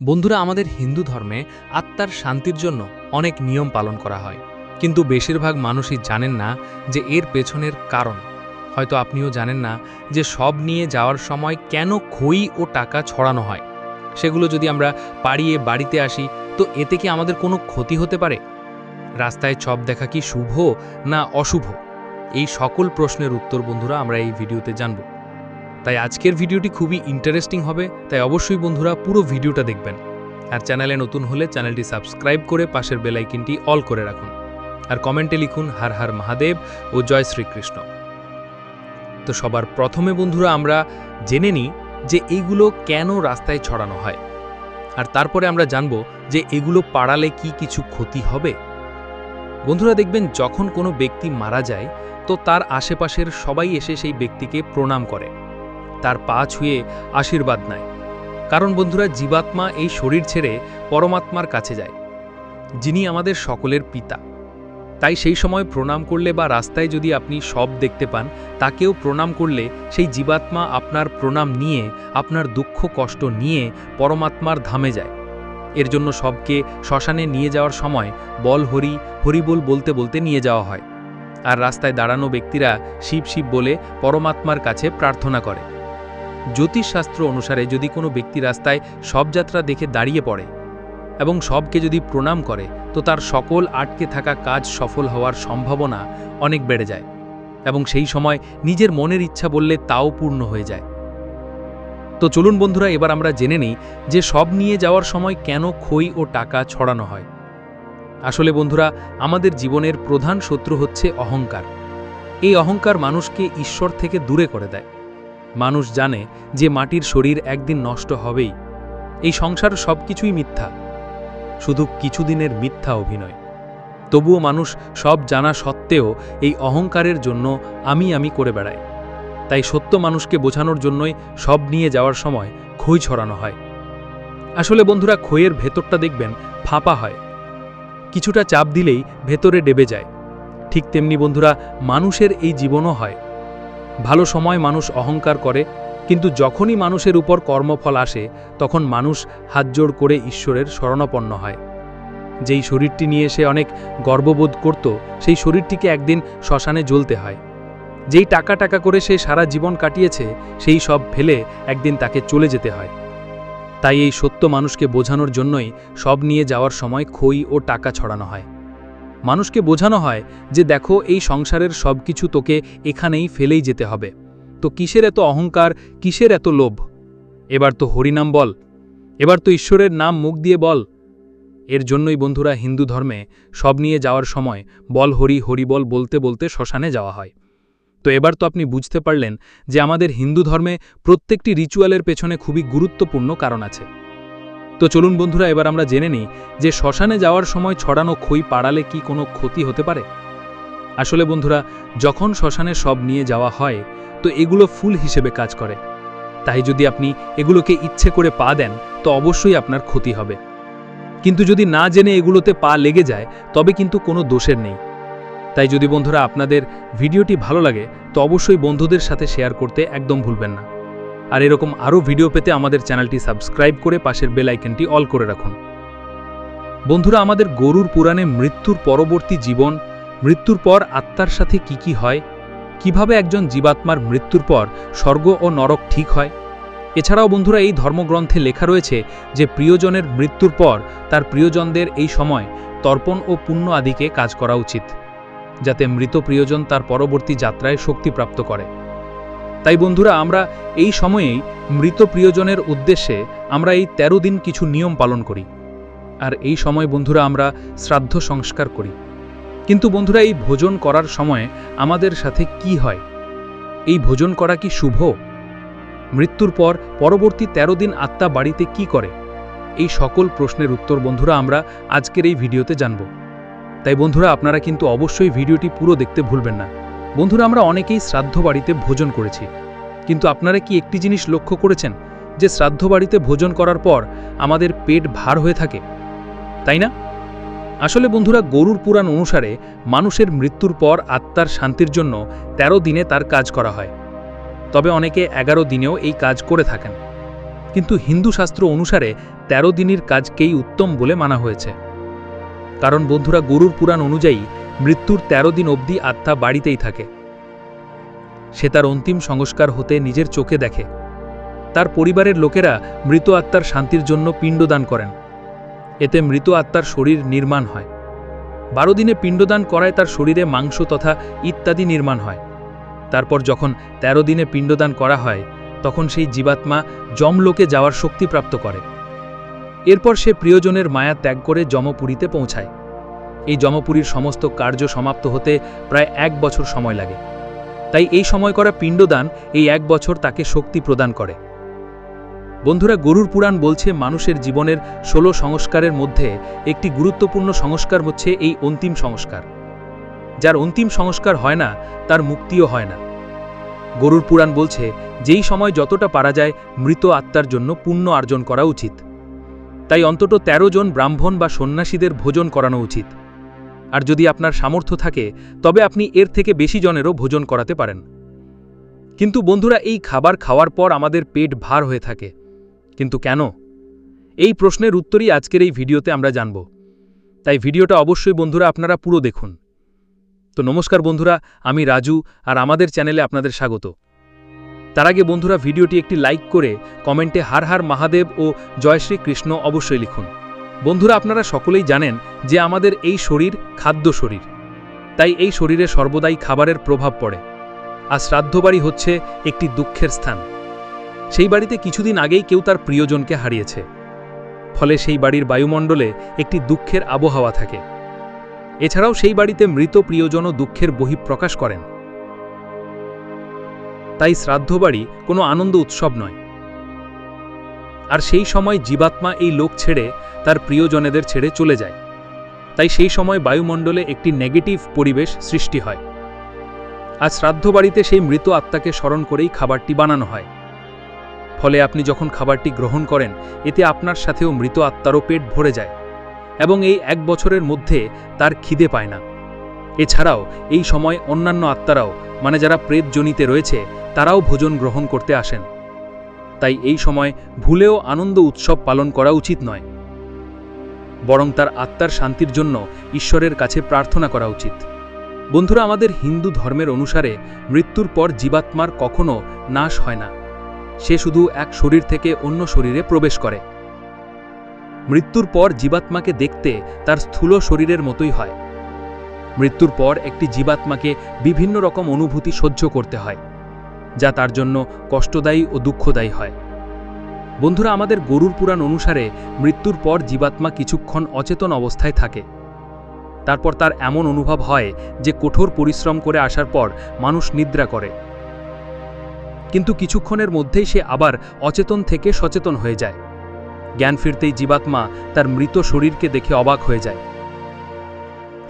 বন্ধুরা, আমাদের হিন্দু ধর্মে আত্মার শান্তির জন্য অনেক নিয়ম পালন করা হয়। কিন্তু বেশিরভাগ মানুষই জানেন না যে এর পেছনের কারণ। হয়তো আপনিও জানেন না যে সব নিয়ে যাওয়ার সময় কেন খই ও টাকা ছড়ানো হয়। সেগুলো যদি আমরা পাড়িয়ে বাড়িতে আসি, তো এতে কি আমাদের কোনো ক্ষতি হতে পারে? রাস্তায় ছব দেখা কি শুভ না অশুভ? এই সকল প্রশ্নের উত্তর বন্ধুরা, আমরা এই ভিডিওতে জানব। তাই আজকের ভিডিওটি খুবই ইন্টারেস্টিং হবে, তাই অবশ্যই বন্ধুরা পুরো ভিডিওটা দেখবেন। আর চ্যানেলে নতুন হলে চ্যানেলটি সাবস্ক্রাইব করে পাশের বেলাইকিনটি অল করে রাখুন। আর কমেন্টে লিখুন, হার হার মহাদেব ও জয় শ্রীকৃষ্ণ তো সবার প্রথমে বন্ধুরা আমরা জেনে নিই যে এইগুলো কেন রাস্তায় ছড়ানো হয়। আর তারপরে আমরা জানব যে এগুলো পাড়ালে কি কিছু ক্ষতি হবে। বন্ধুরা দেখবেন, যখন কোনো ব্যক্তি মারা যায়, তো তার আশেপাশের সবাই এসে সেই ব্যক্তিকে প্রণাম করে। তার পা ছুঁয়ে আশীর্বাদ নেয়। কারণ বন্ধুরা, জীবাত্মা এই শরীর ছেড়ে পরমাত্মার কাছে যায়, যিনি আমাদের সকলের পিতা। তাই সেই সময় প্রণাম করলে বা রাস্তায় যদি আপনি সব দেখতে পান, তাকেও প্রণাম করলে সেই জীবাত্মা আপনার প্রণাম নিয়ে, আপনার দুঃখ কষ্ট নিয়ে পরমাত্মার ধামে যায়। এর জন্য সবকে শ্মশানে নিয়ে যাওয়ার সময় বল হরি হরিবোল বলতে বলতে নিয়ে যাওয়া হয়। আর রাস্তায় দাঁড়ানো ব্যক্তিরা শিব শিব বলে পরমাত্মার কাছে প্রার্থনা করে। জ্যোতিষশাস্ত্র অনুসারে যদি কোনো ব্যক্তি রাস্তায় সব যাত্রা দেখে দাঁড়িয়ে পড়ে এবং সবকে যদি প্রণাম করে, তো তার সকল আটকে থাকা কাজ সফল হওয়ার সম্ভাবনা অনেক বেড়ে যায় এবং সেই সময় নিজের মনের ইচ্ছা বললে তাও পূর্ণ হয়ে যায়। তো চলুন বন্ধুরা, এবার আমরা জেনে নিই যে সব নিয়ে যাওয়ার সময় কেন খই ও টাকা ছড়ানো হয়। আসলে বন্ধুরা, আমাদের জীবনের প্রধান শত্রু হচ্ছে অহংকার। এই অহংকার মানুষকে ঈশ্বর থেকে দূরে করে দেয়। মানুষ জানে যে মাটির শরীর একদিন নষ্ট হবেই। এই সংসার সব কিছুই মিথ্যা। শুধু কিছুদিনের মিথ্যা অভিনয়। তবুও মানুষ সব জানা সত্ত্বেও এই অহংকারের জন্য আমি আমি করে বেড়ায় তাই সত্য মানুষকে বোঝানোর জন্যই সব নিয়ে যাওয়ার সময় খই ছড়ানো হয়। আসলে বন্ধুরা, খইয়ের ভেতরটা দেখবেন ফাঁপা হয়। কিছুটা চাপ দিলেই ভেতরে ডেবে যায়। ঠিক তেমনি বন্ধুরা, মানুষের এই জীবনও হয়। ভালো সময় মানুষ অহংকার করে, কিন্তু যখনই মানুষের উপর কর্মফল আসে, তখন মানুষ হাতজোড় করে ঈশ্বরের শরণাপন্ন হয়। যেই শরীরটি নিয়ে সে অনেক গর্ববোধ করত, সেই শরীরটিকে একদিন শ্মশানে জ্বলতে হয়। যেই টাকা টাকা করে সে সারা জীবন কাটিয়েছে, সেই সব ফেলে একদিন তাকে চলে যেতে হয়। তাই এই সত্য মানুষকে বোঝানোর জন্যই সব নিয়ে যাওয়ার সময় খই ও টাকা ছড়ানো হয়। মানুষকে বোঝানো হয় যে দেখো, এই সংসারের সব কিছু তোকে এখানেই ফেলেই যেতে হবে। তো কিসের এত অহংকার, কিসের এত লোভ? এবার তো হরিনাম বল। এবার তো ঈশ্বরের নাম মুখ দিয়ে বল। এর জন্যই বন্ধুরা হিন্দু ধর্মে সব নিয়ে যাওয়ার সময় বল হরি হরি বল বলতে বলতে শ্মশানে যাওয়া হয়। তো এবার তো আপনি বুঝতে পারলেন যে আমাদের হিন্দু ধর্মে প্রত্যেকটি রিচুয়ালের পেছনে খুবই গুরুত্বপূর্ণ কারণ আছে। তো চলুন বন্ধুরা, এবার আমরা জেনে নিই যে শ্মশানে যাওয়ার সময় ছড়ানো খই পাড়ালে কি কোনো ক্ষতি হতে পারে? আসলে বন্ধুরা, যখন শ্মশানে সব নিয়ে যাওয়া হয়, তো এগুলো ফুল হিসেবে কাজ করে। তাই যদি আপনি এগুলোকে ইচ্ছে করে পা দেন, তো অবশ্যই আপনার ক্ষতি হবে। কিন্তু যদি না জেনে এগুলোতে পা লেগে যায়, তবে কিন্তু কোনো দোষের নেই। তাই যদি বন্ধুরা, আপনাদের ভিডিওটি ভালো লাগে, তো অবশ্যই বন্ধুদের সাথে শেয়ার করতে একদম ভুলবেন না। আর এরকম আরও ভিডিও পেতে আমাদের চ্যানেলটি সাবস্ক্রাইব করে পাশের বেল অল করে রাখুন। বন্ধুরা, আমাদের গরুর পুরাণে মৃত্যুর পরবর্তী জীবন, মৃত্যুর পর আত্মার সাথে কি কি হয়, কীভাবে একজন জীবাত্মার মৃত্যুর পর স্বর্গ ও নরক ঠিক হয়, এছাড়াও বন্ধুরা এই ধর্মগ্রন্থে লেখা রয়েছে যে প্রিয়জনের মৃত্যুর পর তার প্রিয়জনদের এই সময় তর্পণ ও পুণ্য আদিকে কাজ করা উচিত, যাতে মৃত প্রিয়জন তার পরবর্তী যাত্রায় শক্তিপ্রাপ্ত করে। তাই বন্ধুরা, আমরা এই সময়েই মৃত প্রিয়জনের উদ্দেশ্যে আমরা এই ১৩ দিন কিছু নিয়ম পালন করি। আর এই সময় বন্ধুরা, আমরা শ্রাদ্ধ সংস্কার করি। কিন্তু বন্ধুরা, এই ভোজন করার সময় আমাদের সাথে কি হয়? এই ভোজন করা কি শুভ? মৃত্যুর পর পরবর্তী ১৩ দিন আত্মা বাড়িতে কি করে? এই সকল প্রশ্নের উত্তর বন্ধুরা, আমরা আজকের এই ভিডিওতে জানব। তাই বন্ধুরা, আপনারা কিন্তু অবশ্যই ভিডিওটি পুরো দেখতে ভুলবেন না। বন্ধুরা, আমরা অনেকেই শ্রাদ্ধ বাড়িতে ভোজন করেছি। কিন্তু আপনারা কি একটি জিনিস লক্ষ্য করেছেন, যে শ্রাদ্ধ বাড়িতে ভোজন করার পর আমাদের পেট ভার হয়ে থাকে? তাই না? আসলে বন্ধুরা, গরুর পুরাণ অনুসারে মানুষের মৃত্যুর পর আত্মার শান্তির জন্য ১৩ দিনে তার কাজ করা হয়। তবে অনেকে এগারো দিনেও এই কাজ করে থাকেন। কিন্তু হিন্দু শাস্ত্র অনুসারে তেরো দিনের কাজকেই উত্তম বলে মানা হয়েছে। কারণ বন্ধুরা গরুর পুরাণ অনুযায়ী মৃত্যুর তেরো দিন অবধি আত্মা বাড়িতেই থাকে। সে তার অন্তিম সংস্কার হতে নিজের চোখে দেখে। তার পরিবারের লোকেরা মৃত আত্মার শান্তির জন্য পিণ্ডদান করেন। এতে মৃত আত্মার শরীর নির্মাণ হয়। বারো দিনে পিণ্ডদান করায় তার শরীরে মাংস তথা ইত্যাদি নির্মাণ হয়। তারপর যখন ১৩ দিনে পিণ্ডদান করা হয়, তখন সেই জীবাত্মা যমলোকে যাওয়ার শক্তি প্রাপ্ত করে। এরপর সে প্রিয়জনের মায়া ত্যাগ করে যমপুরীতে পৌঁছায়। এই যমপুরীর সমস্ত কার্য সমাপ্ত হতে প্রায় এক বছর সময় লাগে। তাই এই সময় করা পিণ্ডদান এই এক বছর তাকে শক্তি প্রদান করে। বন্ধুরা, গরুর পুরাণ বলছে, মানুষের জীবনের ষোলো সংস্কারের মধ্যে একটি গুরুত্বপূর্ণ সংস্কার হচ্ছে এই অন্তিম সংস্কার। যার অন্তিম সংস্কার হয় না, তার মুক্তিও হয় না। গরুর পুরাণ বলছে, যেই সময় যতটা পারা যায়, মৃত আত্মার জন্য পুণ্য অর্জন করা উচিত। তাই অন্তত ১৩ জন ব্রাহ্মণ বা সন্ন্যাসীদের ভোজন করানো উচিত। আর যদি আপনার সামর্থ্য থাকে, তবে আপনি এর থেকে বেশি জনেরও ভোজন করাতে পারেন। কিন্তু বন্ধুরা, এই খাবার খাওয়ার পর আমাদের পেট ভার হয়ে থাকে। কিন্তু কেন? এই প্রশ্নের উত্তরই আজকের এই ভিডিওতে আমরা জানব। তাই ভিডিওটা অবশ্যই বন্ধুরা আপনারা পুরো দেখুন। তো নমস্কার বন্ধুরা, আমি রাজু, আর আমাদের চ্যানেলে আপনাদের স্বাগত। তার আগে বন্ধুরা ভিডিওটি একটি লাইক করে কমেন্টে হার হার মহাদেব ও জয় শ্রী কৃষ্ণ অবশ্যই লিখুন। বন্ধুরা আপনারা সকলেই জানেন যে আমাদের এই শরীর খাদ্য শরীর। তাই এই শরীরে সর্বদাই খাবারের প্রভাব পড়ে। আর শ্রাদ্ধবাড়ি হচ্ছে একটি দুঃখের স্থান। সেই বাড়িতে কিছুদিন আগেই কেউ তার প্রিয়জনকে হারিয়েছে। ফলে সেই বাড়ির বায়ুমণ্ডলে একটি দুঃখের আবহাওয়া থাকে। এছাড়াও সেই বাড়িতে মৃত প্রিয়জনও দুঃখের বহিঃপ্রকাশ করেন। তাই শ্রাদ্ধবাড়ি কোনো আনন্দ উৎসব নয়। আর সেই সময় জীবাত্মা এই লোক ছেড়ে তার প্রিয়জনেদের ছেড়ে চলে যায়। তাই সেই সময় বায়ুমণ্ডলে একটি নেগেটিভ পরিবেশ সৃষ্টি হয়। আর শ্রাদ্ধবাড়িতে সেই মৃত আত্মাকে স্মরণ করেই খাবারটি বানানো হয়। ফলে আপনি যখন খাবারটি গ্রহণ করেন, এতে আপনার সাথেও মৃত আত্মারও পেট ভরে যায় এবং এই এক বছরের মধ্যে তার খিদে পায় না। এছাড়াও এই সময় অন্যান্য আত্মারাও মানে যারা প্রেতজনিতে রয়েছে তারাও ভোজন গ্রহণ করতে আসেন। তাই এই সময় ভুলেও আনন্দ উৎসব পালন করা উচিত নয়। বরং তার আত্মার শান্তির জন্য ঈশ্বরের কাছে প্রার্থনা করা উচিত। বন্ধুরা, আমাদের হিন্দু ধর্মের অনুসারে মৃত্যুর পর জীবাত্মার কখনো নাশ হয় না। সে শুধু এক শরীর থেকে অন্য শরীরে প্রবেশ করে। মৃত্যুর পর জীবাত্মাকে দেখতে তার স্থূল শরীরের মতোই হয়। মৃত্যুর পর একটি জীবাত্মাকে বিভিন্ন রকম অনুভূতি সহ্য করতে হয়। যা তার জন্য কষ্টদায়ী ও দুঃখদায়ী হয়। বন্ধুরা, আমাদের গরুর পুরাণ অনুসারে মৃত্যুর পর জীবাত্মা কিছুক্ষণ অচেতন অবস্থায় থাকে। তারপর তার এমন অনুভব হয় যে কঠোর পরিশ্রম করে আসার পর মানুষ নিদ্রা করে। কিন্তু কিছুক্ষণের মধ্যেই সে আবার অচেতন থেকে সচেতন হয়ে যায়। জ্ঞান ফিরতেই জীবাত্মা তার মৃত শরীরকে দেখে অবাক হয়ে যায়।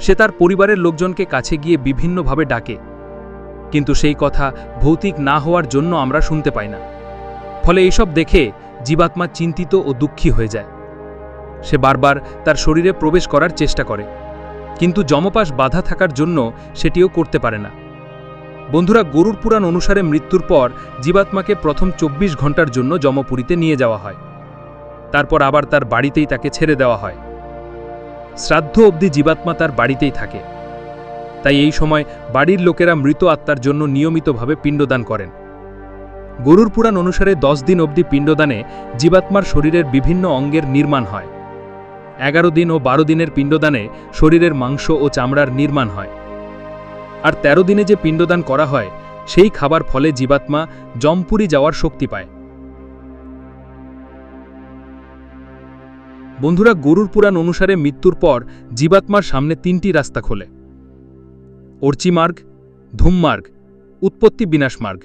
সে তার পরিবারের লোকজনকে কাছে গিয়ে বিভিন্নভাবে ডাকে। কিন্তু সেই কথা ভৌতিক না হওয়ার জন্য আমরা শুনতে পাই না। ফলে এইসব দেখে জীবাত্মা চিন্তিত ও দুঃখী হয়ে যায়। সে বারবার তার শরীরে প্রবেশ করার চেষ্টা করে। কিন্তু যমপাশ বাধা থাকার জন্য সেটিও করতে পারে না। বন্ধুরা, গরুর পুরাণ অনুসারে মৃত্যুর পর জীবাত্মাকে প্রথম ২৪ ঘণ্টার জন্য যমপুরীতে নিয়ে যাওয়া হয়। তারপর আবার তার বাড়িতেই তাকে ছেড়ে দেওয়া হয়। শ্রাদ্ধ অবধি জীবাত্মা তার বাড়িতেই থাকে। তাই এই সময় বাড়ির লোকেরা মৃত আত্মার জন্য নিয়মিতভাবে পিণ্ডদান করেন। গরুর পুরাণ অনুসারে দশ দিন অবধি পিণ্ডদানে জীবাত্মার শরীরের বিভিন্ন অঙ্গের নির্মাণ হয়। এগারো দিন ও বারো দিনের পিণ্ডদানে শরীরের মাংস ও চামড়ার নির্মাণ হয়। আর ১৩ দিনে যে পিণ্ডদান করা হয়, সেই খাবার ফলে জীবাত্মা জমপুরি যাওয়ার শক্তি পায়। বন্ধুরা, গরুর পুরাণ অনুসারে মৃত্যুর পর জীবাত্মার সামনে তিনটি রাস্তা খোলে। অর্চিমার্গ, ধূমমার্গ, উৎপত্তি বিনাশ মার্গ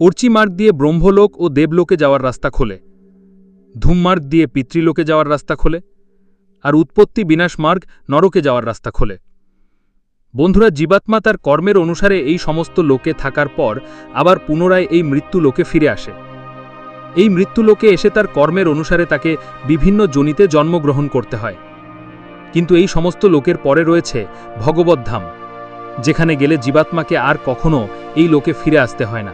অর্চিমার্গ দিয়ে ব্রহ্মলোক ও দেবলোকে যাওয়ার রাস্তা খোলে। ধূমমার্গ দিয়ে পিতৃলোকে যাওয়ার রাস্তা খোলে। আর উৎপত্তি বিনাশ মার্গ নরকে যাওয়ার রাস্তা খোলে। বন্ধুরা, জীবাত্মা তার কর্মের অনুসারে এই সমস্ত লোকে থাকার পর আবার পুনরায় এই মৃত্যু লোকে ফিরে আসে। এই মৃত্যু লোকে এসে তার কর্মের অনুসারে তাকে বিভিন্ন জনিতে জন্মগ্রহণ করতে হয়। কিন্তু এই সমস্ত লোকের পরে রয়েছে ভগবদ্ধাম। যেখানে গেলে জীবাত্মাকে আর কখনো এই লোকে ফিরে আসতে হয় না।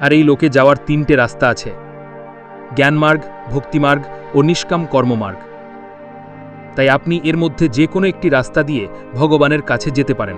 আর এই লোকে যাওয়ার তিনটে রাস্তা আছে। জ্ঞানমার্গ, ভক্তিমার্গ ও নিষ্কাম কর্মমার্গ। তাই আপনি এর মধ্যে যে কোনো একটি রাস্তা দিয়ে ভগবানের কাছে যেতে পারেন।